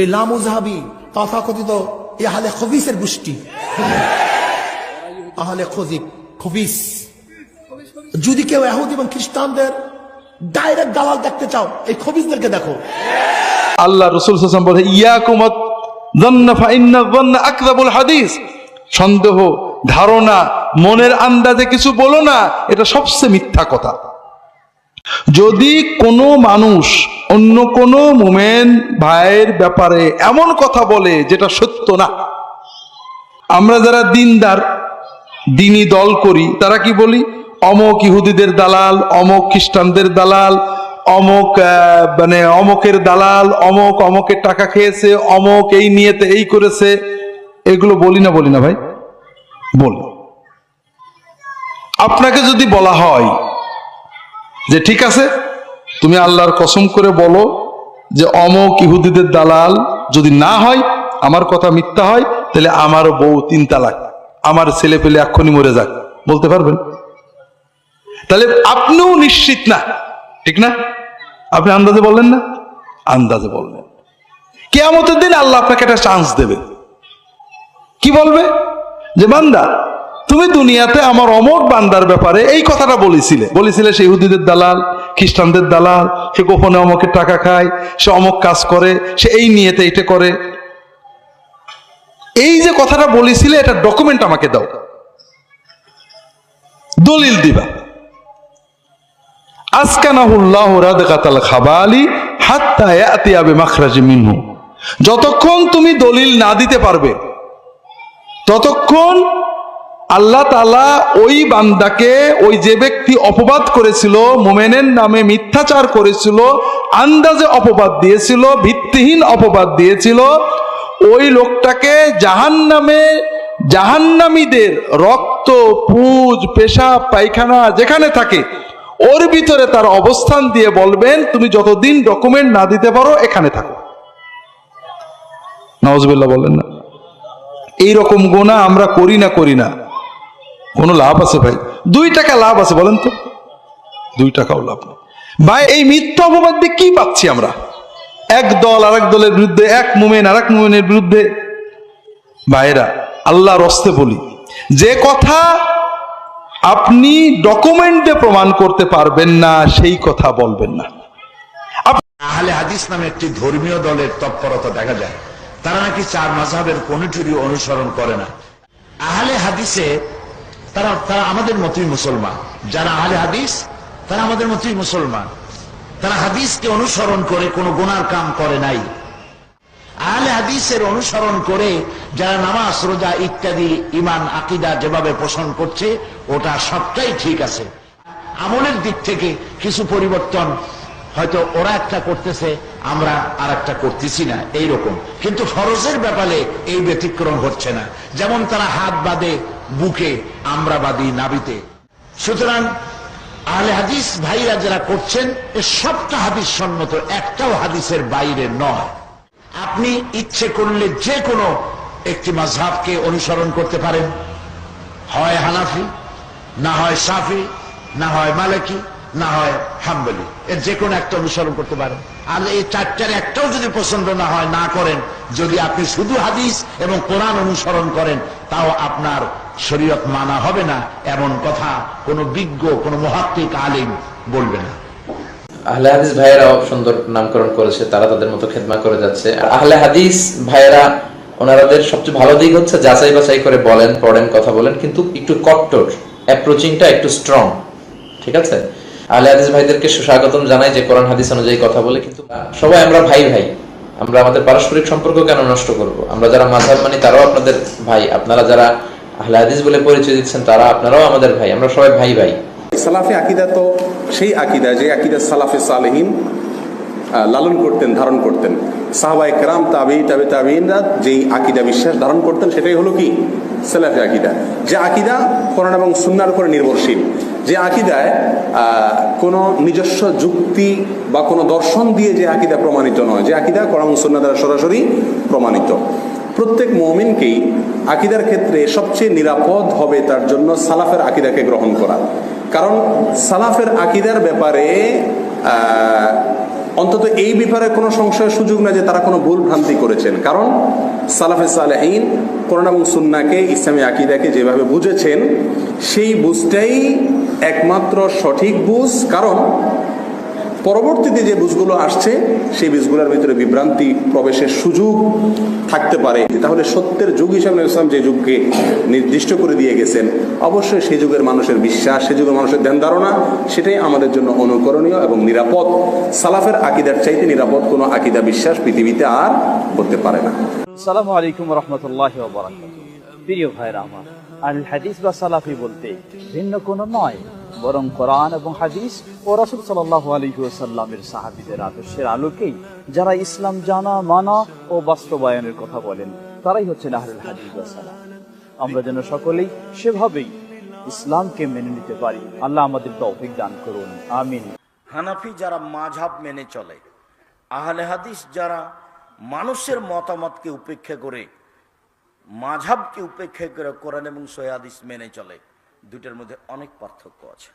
এই লামুজাহাবি তথাকথিত এ আহলে খবিসের গোষ্ঠী। আহলে খজিব খবিস। যদি কেউ এহুদ এবং খ্রিস্টানদের ডাইরেক্ট দালাল দেখতে চাও, এই খবিসদেরকে দেখো। আল্লাহ রসুল হাসান বলে ইয়াকুমত আকদাবুল হাদিস। সন্দেহ, ধারণা, মনের আন্দাজে কিছু বলো না, এটা সবচেয়ে মিথ্যা কথা। যদি কোনো মানুষ অন্য কোনো মোমেন ভাইয়ের ব্যাপারে এমন কথা বলে যেটা সত্য না, আমরা যারা দিনদার, দিনই দল করি, তারা কি বলি? অমক ইহুদিদের দালাল, অমক খ্রিস্টানদের দালাল, অমক মানে অমকের দালাল, অমক অমকের টাকা খেয়েছে, অমক এই নিয়েতে এই করেছে, এগুলো বলি না বলি না ভাই, বলি। আপনাকে যদি বলা হয় যে ঠিক আছে, তুমি আল্লাহর কসম করে বলো যে অমক ইহুদিদের দালাল যদি না হয়, আমার কথা মিথ্যা হয়, তাহলে আমার বউ তিন তালাক। আমার ছেলে পেলে এক্ষুনি মরে যাক। বলতে পারবেন? তাহলে আপনিও নিশ্চিত না। ঠিক না? আপনি আন্দাজে বললেন না? আন্দাজে বললেন। কেয়ামতের দিন আল্লাহ আপনাকে একটা চান্স দেবে। কি বলবে? যে বান্দা তুমি দুনিয়াতে আমার অমর বান্দার ব্যাপারে এই কথাটা বলেছিলে। বলেছিলে সে ইহুদিদের দালাল, খ্রিস্টানদের দালাল, সে গোপনে অমকের টাকা খায়, সে অমক কাজ করে, সে এই নিয়েতে এটা করে। এই যে কথাটা বলেছিলে, এটা ডকুমেন্ট আমাকে দাও। দলিল দিবা। যতক্ষণ তুমি দলিল না দিতে পারবে, ততক্ষণ আল্লাহ তালা ওই বান্দাকে ওই যে ব্যক্তি অপবাদ করেছিল, মোমেনের নামে মিথ্যাচার করেছিল, আন্দাজে অপবাদ দিয়েছিল, ভিত্তিহীন অপবাদ দিয়েছিল, ওই লোকটাকে জাহান নামে জাহান্নামীদের রক্ত, পুজ, পেশাব, পায়খানা যেখানে থাকে, ওর ভিতরে তার অবস্থান দিয়ে বলবেন, তুমি যতদিন ডকুমেন্ট না দিতে পারো, এখানে থাকো। নওয়াজবিল্লাহ বললেন না। এইরকম গোনা আমরা করি না করি না। কোনো লাভ আছে ভাই? দুই টাকা লাভ আছে, বলেন তো। দুই টাকাও লাভ না ভাই, এই মিথ্যা অপবাদ দিয়ে কি পাচ্ছি আমরা? এক দল আর এক দলের বিরুদ্ধে, এক মুমেন আর এক মুমেনের বিরুদ্ধে। ভাইরা, আল্লাহর রস্তে বলি, যে কথা আপনি ডকুমেন্টে প্রমাণ করতে পারবেন না, সেই কথা বলবেন না। আহলে হাদিস নামে একটি ধর্মীয় দলের তৎপরতা দেখা যায়। তারা নাকি চার মাঝহের কোনটিরই অনুসরণ করে না। আহলে হাদিসে তারা তারা আমাদের মতোই মুসলমান। যারা আহলে হাদিস, তারা আমাদের মতোই মুসলমান। তারা হাদিসকে অনুসরণ করে কোনো গুনার কাম করে নাই। আহলে হাদিসের অনুসরণ করে যারা নামাজ, রোজা ইত্যাদি ইমান আকিদা যেভাবে পোষণ করছে, ওটা সবটাই ঠিক আছে। আমলের দিক থেকে কিছু পরিবর্তন হয়তো ওরা একটা করতেছে, আমরা আর একটা করতেছি না, এইরকম। কিন্তু ফরজের ব্যাপারে এই ব্যতিক্রম হচ্ছে না। যেমন তারা হাত বাঁধে বুকে আমরা বাঁধি নাবিতে। সুতরাং আহলে হাদিস ভাইরা যারা করছেন সবটা হাদিস সম্মত একটাও হাদিসের বাইরে নয়। আপনি ইচ্ছে করলে যে কোনো একটি মাঝহাবকে অনুসরণ করতে পারেন। হয় হানাফি, না হয় সাফি না হয় মালিকি, না হয় হাম্বলি। এর যে কোনো একটা অনুসরণ করতে পারেন। আর এই চারটার একটাও যদি পছন্দ না হয়, না করেন, যদি আপনি শুধু হাদিস এবং কোরআন অনুসরণ করেন, তাও আপনার শরীয়ত মানা হবে না, এমন কথা কোনো বিজ্ঞ, কোনো মহাত্মিক আলিম বলবে না। আহলে হাদিস ভাইয়েরাও সুন্দর নামকরণ করেছে, তারা তাদের মতো খেদমা করে যাচ্ছে। আহলে হাদিস ভাইয়েরা, ওনারাদের সবচেয়ে ভালো দিক হচ্ছে যাচাই বাছাই করে বলেন, পড়েন, কথা বলেন, কিন্তু একটু কট্টর অ্যাপ্রোচিংটা একটু স্ট্রং ঠিক আছে? আহলে হাদিস ভাইদেরকে সুস্বাগতম জানাই যে কোরআন, হাদিস অনুযায়ী কথা বলে, কিন্তু সবাই আমরা ভাই ভাই, আমরা আমাদের পারস্পরিক সম্পর্ক কেন নষ্ট করব? আমরা যারা মাঝহাব মানি, তারাও আপনাদের ভাই, আপনারা যারা আহলে হাদিস বলে পরিচয় দিচ্ছেন তারা, আপনারাও আমাদের ভাই, আমরা সবাই ভাই ভাই। আকিদা তো সেই আকিদা, যে আকিদা সালাফে লালন করতেন, ধারণ করতেন। তাবি তাবি তাবিনরা যেই আকিদা বিশ্বাস ধারণ করতেন, সেটাই হলো কি? সালাফে আকিদা। যে আকিদা কোরআন এবং সুন্নার উপরে নির্ভরশীল। যে আকিদায় কোনো নিজস্ব যুক্তি বা কোনো দর্শন দিয়ে যে আকিদা প্রমাণিত নয়। যে আকিদা কোরআন সুন্না দ্বারা সরাসরি প্রমাণিত। প্রত্যেক মমিনকেই আকিদার ক্ষেত্রে সবচেয়ে নিরাপদ হবে তার জন্য সালাফের আকিদাকে গ্রহণ করা। কারণ সালাফের আকিদার ব্যাপারে অন্তত এই ব্যাপারে কোনো সংশয়ের সুযোগ না যে তারা কোনো ভুল ভ্রান্তি করেছেন। কারণ সালাফে সালেহীন কোরআন এবং সুন্নাকে ইসলামী আকিদাকে যেভাবে বুঝেছেন, সেই বুঝটাই একমাত্র সঠিক বুঝ। কারণ পরবর্তীতে যে বীজগুলো আসছে, সেই বীজগুলোর ভিতরে বিভ্রান্তি প্রবেশের সুযোগ থাকতে পারে। তাহলে সত্যের যুগ হিসাবে ইসলাম যে যুগকে নির্দিষ্ট করে দিয়ে গেছেন, অবশ্যই সেই যুগের মানুষের বিশ্বাস, সেই যুগের মানুষের ধ্যান ধারণা, সেটাই আমাদের জন্য অনুকরণীয় এবং নিরাপদ। সালাফের আকিদার চাইতে নিরাপদ কোনো আকিদা বিশ্বাস পৃথিবীতে আর হতে পারে না। সালামু আলাইকুম রহমতুল্লাহ প্রিয় ভাইরা আমার আল হাদিস বা সালাফি বলতে ভিন্ন কোনো নয়, বরং কোরআন এবং হাদিস ও রাসুল সাল্লাহ আলহিউসাল্লামের সাহাবিদের আদর্শের আলোকেই যারা ইসলাম জানা, মানা ও বাস্তবায়নের কথা বলেন, তারাই হচ্ছেন আহরুল হাদিস বা সালাফ। আমরা যেন সকলেই সেভাবেই ইসলামকে মেনে নিতে পারি। আল্লাহ আমাদের তৌফিক দান করুন। আমিন। হানাফি যারা মাঝহাব মেনে চলে, আহলে হাদিস যারা মানুষের মতামতকে উপেক্ষা করে মাঝাবকে উপেক্ষা করে কোরআন এবং সৈয়াদিস মেনে চলে। দুটার মধ্যে অনেক পার্থক্য আছে।